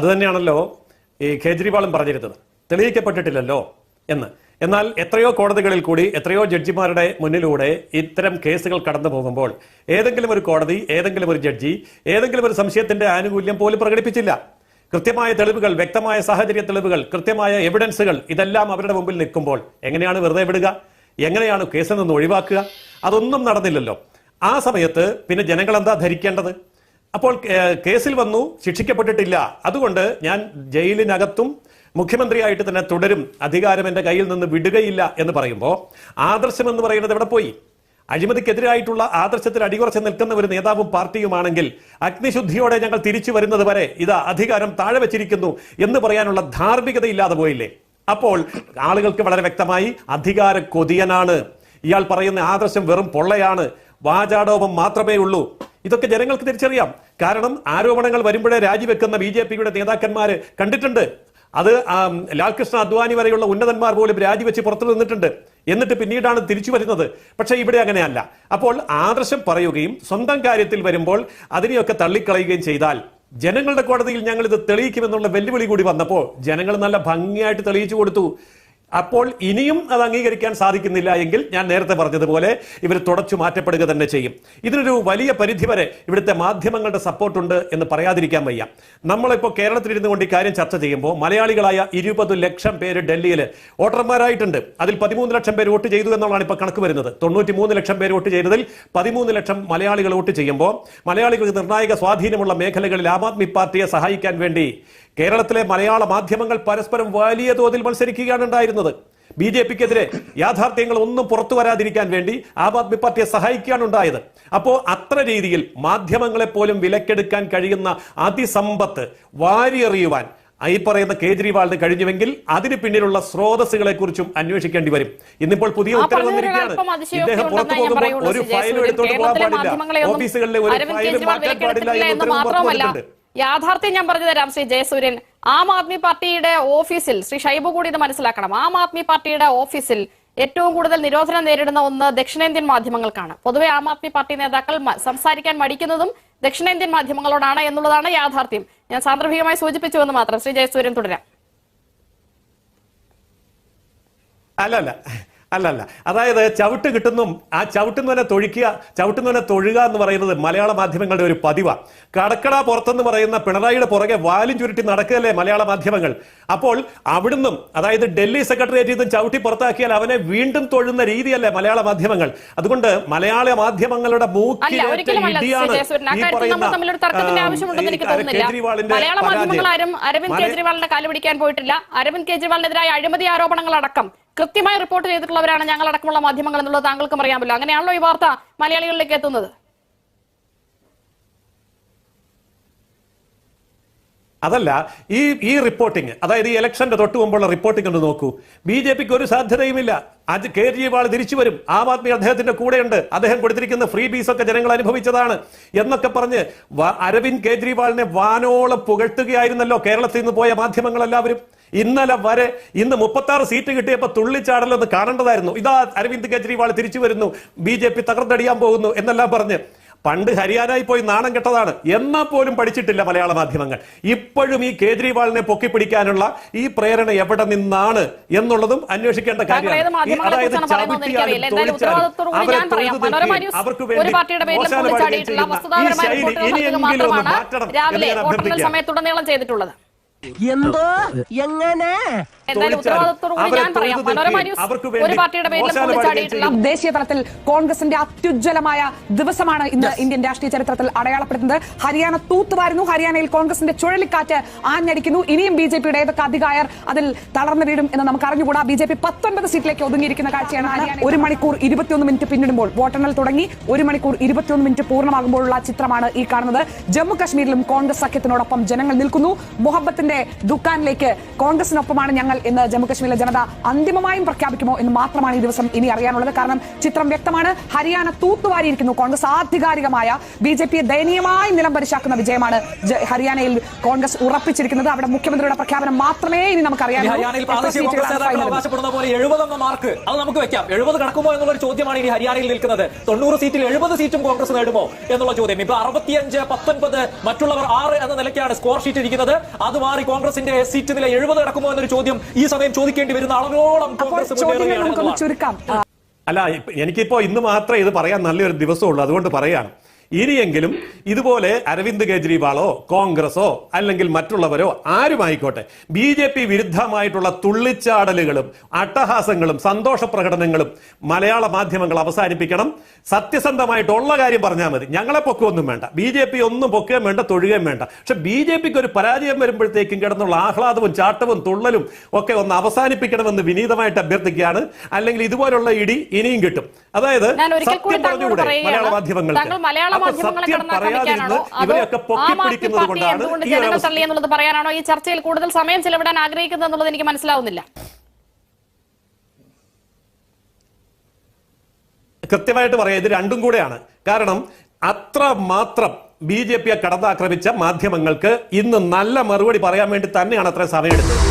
അത് തന്നെയാണല്ലോ ഈ കേജ്രിവാളും പറഞ്ഞിരുന്നത്. തെളിയിക്കപ്പെട്ടിട്ടില്ലല്ലോ എന്ന്. എന്നാൽ എത്രയോ കോടതികളിൽ കൂടി എത്രയോ ജഡ്ജിമാരുടെ മുന്നിലൂടെ ഇത്തരം കേസുകൾ കടന്നു പോകുമ്പോൾ ഏതെങ്കിലും ഒരു കോടതി ഏതെങ്കിലും ഒരു ജഡ്ജി ഏതെങ്കിലും ഒരു സംശയത്തിന്റെ ആനുകൂല്യം പോലും പ്രകടിപ്പിച്ചില്ല. കൃത്യമായ തെളിവുകൾ വ്യക്തമായ സാഹചര്യ തെളിവുകൾ കൃത്യമായ എവിഡൻസുകൾ ഇതെല്ലാം അവരുടെ മുമ്പിൽ നിൽക്കുമ്പോൾ എങ്ങനെയാണ് വെറുതെ വിടുക? എങ്ങനെയാണ് കേസിൽ നിന്ന് ഒഴിവാക്കുക? അതൊന്നും നടന്നില്ലല്ലോ. ആ സമയത്ത് പിന്നെ ജനങ്ങൾ എന്താ ധരിക്കേണ്ടത്? അപ്പോൾ കേസിൽ വന്നു ശിക്ഷിക്കപ്പെട്ടിട്ടില്ല. അതുകൊണ്ട് ഞാൻ ജയിലിനകത്തും മുഖ്യമന്ത്രിയായിട്ട് തന്നെ തുടരും അധികാരം എന്റെ കയ്യിൽ നിന്ന് വിടുകയില്ല എന്ന് പറയുമ്പോൾ ആദർശം എന്ന് പറയുന്നത് എവിടെ പോയി? അഴിമതിക്കെതിരായിട്ടുള്ള ആദർശത്തിൽ അടികുറച്ച് നിൽക്കുന്ന ഒരു നേതാവും പാർട്ടിയുമാണെങ്കിൽ അഗ്നിശുദ്ധിയോടെ ഞങ്ങൾ തിരിച്ചു വരുന്നത് വരെ ഇതാ അധികാരം താഴെ വെച്ചിരിക്കുന്നു എന്ന് പറയാനുള്ള ധാർമ്മികത ഇല്ലാതെ പോയില്ലേ? അപ്പോൾ ആളുകൾക്ക് വളരെ വ്യക്തമായി അധികാര കൊതിയനാണ്. ഇയാൾ പറയുന്ന ആദർശം വെറും പൊള്ളയാണ്. വാചാടോപം മാത്രമേ ഉള്ളൂ. ഇതൊക്കെ ജനങ്ങൾക്ക് തിരിച്ചറിയാം. കാരണം ആരോപണങ്ങൾ വരുമ്പോഴേ രാജിവെക്കുന്ന ബി ജെ പിയുടെ നേതാക്കന്മാര് കണ്ടിട്ടുണ്ട്. അത് ലാൽകൃഷ്ണ അദ്വാനി വരെയുള്ള ഉന്നതന്മാർ പോലും രാജിവെച്ച് പുറത്തു നിന്നിട്ടുണ്ട്. എന്നിട്ട് പിന്നീടാണ് തിരിച്ചു വരുന്നത്. പക്ഷേ ഇവിടെ അങ്ങനെയല്ല. അപ്പോൾ ആദർശം പറയുകയും സ്വന്തം കാര്യത്തിൽ വരുമ്പോൾ അതിനെയൊക്കെ തള്ളിക്കളയുകയും ചെയ്താൽ ജനങ്ങളുടെ കോടതിയിൽ ഞങ്ങൾ ഇത് തെളിയിക്കുമെന്നുള്ള വെല്ലുവിളി കൂടി വന്നപ്പോൾ ജനങ്ങൾ നല്ല ഭംഗിയായിട്ട് തെളിയിച്ചു കൊടുത്തു. അപ്പോൾ ഇനിയും അത് അംഗീകരിക്കാൻ സാധിക്കുന്നില്ല എങ്കിൽ ഞാൻ നേരത്തെ പറഞ്ഞതുപോലെ ഇവർ തുടച്ചു മാറ്റപ്പെടുക തന്നെ ചെയ്യും. ഇതിനൊരു വലിയ പരിധി വരെ ഇവിടുത്തെ മാധ്യമങ്ങളുടെ സപ്പോർട്ടുണ്ട് എന്ന് പറയാതിരിക്കാൻ വയ്യ. നമ്മളിപ്പോൾ കേരളത്തിലിരുന്നു കൊണ്ട് ഈ കാര്യം ചർച്ച ചെയ്യുമ്പോൾ മലയാളികളായ ഇരുപത് ലക്ഷം പേര് ഡൽഹിയിൽ വോട്ടർമാരായിട്ടുണ്ട്. അതിൽ പതിമൂന്ന് ലക്ഷം പേര് വോട്ട് ചെയ്തു എന്നുള്ളതാണ് ഇപ്പോൾ കണക്ക് വരുന്നത്. തൊണ്ണൂറ്റി ലക്ഷം പേര് വോട്ട് ചെയ്തതിൽ പതിമൂന്ന് ലക്ഷം മലയാളികൾ വോട്ട് ചെയ്യുമ്പോൾ മലയാളികൾക്ക് നിർണായക സ്വാധീനമുള്ള മേഖലകളിൽ ആം ആദ്മി പാർട്ടിയെ സഹായിക്കാൻ വേണ്ടി കേരളത്തിലെ മലയാള മാധ്യമങ്ങൾ പരസ്പരം വലിയ തോതിൽ മത്സരിക്കുകയാണ് ഉണ്ടായിരുന്നത്. ബി ജെ പിക്കെതിരെ യാഥാർത്ഥ്യങ്ങൾ ഒന്നും പുറത്തു വരാതിരിക്കാൻ വേണ്ടി ആം ആദ്മി പാർട്ടിയെ സഹായിക്കുകയാണ് ഉണ്ടായത്. അപ്പോ അത്ര രീതിയിൽ മാധ്യമങ്ങളെ പോലും വിലക്കെടുക്കാൻ കഴിയുന്ന അതിസമ്പത്ത് വാരിയെറിയുവാൻ ഈ പറയുന്ന കേജ്രിവാളിന് കഴിഞ്ഞുവെങ്കിൽ അതിന് പിന്നിലുള്ള സ്രോതസ്സുകളെ കുറിച്ചും അന്വേഷിക്കേണ്ടി വരും. ഇന്നിപ്പോൾ പുതിയ ഉത്തരവ് വന്നിരിക്കുകയാണ്. ഇദ്ദേഹം പുറത്തു പോകുമ്പോൾ ഒരു ഫയലും. എടുത്തോണ്ട് പോകാൻ പാടില്ല. ഓഫീസുകളിലെ ഒരു ഫയലും മാറ്റാൻ പാടില്ല എന്ന് എന്ന് ഉത്തരവ് പുറത്തു വന്നിട്ടുണ്ട്. യാഥാർത്ഥ്യം ഞാൻ പറഞ്ഞു തരാം ശ്രീ ജയസൂര്യൻ. ആം ആദ്മി പാർട്ടിയുടെ ഓഫീസിൽ ശ്രീ ഷൈബു കൂടി ഇത് മനസ്സിലാക്കണം. ആം ആദ്മി പാർട്ടിയുടെ ഓഫീസിൽ ഏറ്റവും കൂടുതൽ നിരോധനം നേരിടുന്ന ഒന്ന് ദക്ഷിണേന്ത്യൻ മാധ്യമങ്ങൾക്കാണ്. പൊതുവെ ആം ആദ്മി പാർട്ടി നേതാക്കൾ സംസാരിക്കാൻ മടിക്കുന്നതും ദക്ഷിണേന്ത്യൻ മാധ്യമങ്ങളോടാണ് എന്നുള്ളതാണ് യാഥാർത്ഥ്യം. ഞാൻ സാന്ദർഭികമായി സൂചിപ്പിച്ചു എന്ന് മാത്രം ശ്രീ ജയസൂര്യൻ തുടരാം. അല്ല അല്ല അല്ല അല്ല അതായത് ചവിട്ട് കിട്ടുന്നു ആ ചവിട്ടുന്നവനെ തന്നെ തൊഴിക്കുക ചവിട്ടുന്നവനെ തന്നെ തൊഴുക എന്ന് പറയുന്നത് മലയാള മാധ്യമങ്ങളുടെ ഒരു പതിവാണ് കടക്കട പുറത്തെന്ന് പറയുന്ന പിണറായിയുടെ പുറകെ വാലും ചുരുട്ടി നടക്കുകയല്ലേ മലയാള മാധ്യമങ്ങൾ? അപ്പോൾ അവിടുന്നും അതായത് ഡൽഹി സെക്രട്ടേറിയറ്റിൽ നിന്നും ചവിട്ടി പുറത്താക്കിയാൽ അവനെ വീണ്ടും തൊഴുന്ന രീതിയല്ലേ മലയാള മാധ്യമങ്ങൾ? അതുകൊണ്ട് മലയാള മാധ്യമങ്ങളുടെ മലയാള മാധ്യമങ്ങൾ ആരും അരവിന്ദ് കെജ്രിവാളിന്റെ കാൽ പോയിട്ടില്ല. അരവിന്ദ് കെജ്രിവാളിനെതിരായ അഴിമതി ആരോപണങ്ങൾ അടക്കം കൃത്യമായി റിപ്പോർട്ട് ചെയ്തിട്ടുള്ളവരാണ് ഞങ്ങൾ അടക്കമുള്ള മാധ്യമങ്ങൾ എന്നുള്ളത് താങ്കൾക്കും അറിയാമല്ലോ. അങ്ങനെയാണല്ലോ ഈ വാർത്ത മലയാളികളിലേക്ക് എത്തുന്നത്. അതല്ല ഈ ഈ റിപ്പോർട്ടിംഗ് അതായത് ഈ ഇലക്ഷന്റെ തൊട്ട് മുമ്പുള്ള റിപ്പോർട്ടിംഗ് ഒന്ന് നോക്കൂ. ബി ജെ പിക്ക് ഒരു സാധ്യതയുമില്ല. അത് കേജ്രിവാൾ തിരിച്ചു വരും. ആം ആദ്മി അദ്ദേഹത്തിന്റെ കൂടെയുണ്ട്. അദ്ദേഹം കൊടുത്തിരിക്കുന്ന ഫ്രീ ബീസ് ഒക്കെ ജനങ്ങൾ അനുഭവിച്ചതാണ്. എന്നൊക്കെ പറഞ്ഞ് അരവിന്ദ് കേജ്രിവാളിനെ വാനോളം പുകഴ്ത്തുകയായിരുന്നല്ലോ കേരളത്തിൽ നിന്ന് പോയ മാധ്യമങ്ങൾ എല്ലാവരും ഇന്നലെ വരെ ഇന്ന് മുപ്പത്താറ് സീറ്റ് കിട്ടിയപ്പോൾ തുള്ളിച്ചാടലൊന്ന് കാണേണ്ടതായിരുന്നു. ഇതാ അരവിന്ദ് കെജ്രിവാൾ തിരിച്ചു വരുന്നു. ബി ജെ പി തകർന്നടിയാൻ പോകുന്നു എന്നെല്ലാം പറഞ്ഞ്. പണ്ട് ഹരിയാനയിൽ പോയി നാണം കെട്ടതാണ്. എന്നാൽ പോലും പഠിച്ചിട്ടില്ല മലയാള മാധ്യമങ്ങൾ. ഇപ്പോഴും ഈ കേജ്രിവാളിനെ പൊക്കിപ്പിടിക്കാനുള്ള ഈ പ്രേരണ എവിടെ നിന്നാണ് എന്നുള്ളതും അന്വേഷിക്കേണ്ട കാര്യം കാര്യമാണ്. അതായത് അവർക്ക് വേണ്ടി ഇനിയെങ്കിലും മാറ്റണം രാവിലെ സമയത്തുടനീളം ചെയ്തിട്ടുള്ളത്. എന്തോ? എങ്ങനെ? ദേശീയ തലത്തിൽ കോൺഗ്രസിന്റെ അത്യുജ്വലമായ ദിവസമാണ് ഇന്ന് ഇന്ത്യൻ രാഷ്ട്രീയ ചരിത്രത്തിൽ അടയാളപ്പെടുത്തുന്നത്. ഹരിയാന തൂത്തുവാരുന്നു. ഹരിയാനയിൽ കോൺഗ്രസിന്റെ ചുഴലിക്കാറ്റ് ആഞ്ഞടിക്കുന്നു. ഇനിയും ബി ജെ പിയുടെ ഏതൊക്കെ അധികായർ അതിൽ തളർന്നു വീഴും എന്ന് നമുക്ക് അറിഞ്ഞുകൂടാ. ബി ജെ പി പത്തൊൻപത് സീറ്റിലേക്ക് ഒതുങ്ങിയിരിക്കുന്ന കാഴ്ചയാണ് ഹരിയാന ഒരു മണിക്കൂർ ഇരുപത്തിയൊന്ന് മിനിറ്റ് പിന്നിടുമ്പോൾ വോട്ടെണ്ണൽ തുടങ്ങി. ഒരു മണിക്കൂർ ഇരുപത്തിയൊന്ന് മിനിറ്റ് പൂർണമാകുമ്പോഴുള്ള ചിത്രമാണ് ഈ കാണുന്നത്. ജമ്മു കശ്മീരിലും കോൺഗ്രസ് സഖ്യത്തിനോടൊപ്പം ജനങ്ങൾ നിൽക്കുന്നു. മുഹബത്തിന്റെ കോൺഗ്രസിന്റെ ദുഃഖാനിലേക്ക് കോൺഗ്രസിനൊപ്പമാണ് ഞങ്ങൾ ഇന്ന് ജമ്മുകശ്മീരിലെ ജനത അന്തിമമായും പ്രഖ്യാപിക്കുമോ എന്ന് മാത്രമാണ് ഈ ദിവസം ഇനി അറിയാനുള്ളത്. കാരണം ചിത്രം വ്യക്തമാണ്. ഹരിയാന തൂത്തുവാരിയിരിക്കുന്നു. കോൺഗ്രസ് ആധികാരികമായ ബി ജെ പിയെ ദയനീയമായി നിലം പരിശാക്കുന്ന വിജയമാണ് ഹരിയാനയിൽ കോൺഗ്രസ് ഉറപ്പിച്ചിരിക്കുന്നത്. അവിടെ മുഖ്യമന്ത്രിയുടെ പ്രഖ്യാപനം മാത്രമേ ഇനി നമുക്ക് അറിയാനുള്ളൂ മാർക്ക് അത് നമുക്ക് വെക്കാം. എഴുപത് കടക്കുമോ എന്നുള്ള ചോദ്യമാണ് ഇനി ഹരിയാനയിൽ നിൽക്കുന്നത്. തൊണ്ണൂറ് സീറ്റിൽ എഴുപത് സീറ്റും കോൺഗ്രസ് നേടുമോ എന്നുള്ള ചോദ്യം. ഇപ്പൊ അറുപത്തിയഞ്ച് പത്തൊൻപത് മറ്റുള്ളവർ ആറ് എന്ന നിലയ്ക്കാണ് സ്കോർ ഷീറ്റ് ഇരിക്കുന്നത്. അത് മാറി കോൺഗ്രസിന്റെ സീറ്റ് നില എഴുപത് കടക്കുമോ എന്നൊരു ചോദ്യം ഈ സമയം ചോദിക്കേണ്ടി വരുന്ന അളവോളം കോൺഗ്രസ് അല്ല ഇപ്പ- എനിക്കിപ്പോ ഇന്ന് മാത്രമേ ഇത് പറയാൻ നല്ലൊരു ദിവസമുള്ളൂ. അതുകൊണ്ട് പറയാണ്. ഇനിയെങ്കിലും ഇതുപോലെ അരവിന്ദ് കെജ്രിവാളോ കോൺഗ്രസോ അല്ലെങ്കിൽ മറ്റുള്ളവരോ ആരുമായിക്കോട്ടെ ബി ജെ പി വിരുദ്ധമായിട്ടുള്ള തുള്ളിച്ചാടലുകളും അട്ടഹാസങ്ങളും സന്തോഷ പ്രകടനങ്ങളും മലയാള മാധ്യമങ്ങൾ അവസാനിപ്പിക്കണം. സത്യസന്ധമായിട്ടുള്ള കാര്യം പറഞ്ഞാൽ മതി. ഞങ്ങളെ പൊക്കൊന്നും വേണ്ട. ബി ജെ പി ഒന്നും പൊക്കുകയും വേണ്ട തൊഴുകയും വേണ്ട. പക്ഷെ ബി ജെ പിക്ക് ഒരു പരാജയം വരുമ്പോഴത്തേക്കും കിടന്നുള്ള ആഹ്ലാദവും ചാട്ടവും തുള്ളലും ഒക്കെ ഒന്ന് അവസാനിപ്പിക്കണമെന്ന് വിനീതമായിട്ട് അഭ്യർത്ഥിക്കുകയാണ്. അല്ലെങ്കിൽ ഇതുപോലുള്ള ഇടി ഇനിയും കിട്ടും. അതായത് സത്യം പറഞ്ഞുകൂടെ മലയാള പറയുകയാണ് മാധ്യമങ്ങളെ കടന്നാക്രമിക്കാനാണോ അതോ ആം ആദ്മി പാർട്ടി കൊണ്ടാണ് എന്തുകൊണ്ട് ജനങ്ങൾ തള്ളി എന്നുള്ളത് പറയാനാണോ? ഈ ചർച്ചയിൽ കൂടുതൽ സമയം ചെലവിടാൻ ആഗ്രഹിക്കുന്നത് എന്നുള്ളത് എനിക്ക് മനസ്സിലാവുന്നില്ല. കൃത്യമായിട്ട് പറയാം ഇത് രണ്ടും കൂടെയാണ്. കാരണം അത്ര മാത്രം ബി ജെ പിയെ കടന്നാക്രമിച്ച മാധ്യമങ്ങൾക്ക് ഇന്ന് നല്ല മറുപടി പറയാൻ വേണ്ടി തന്നെയാണ് അത്രയും സമയമെടുത്തത്.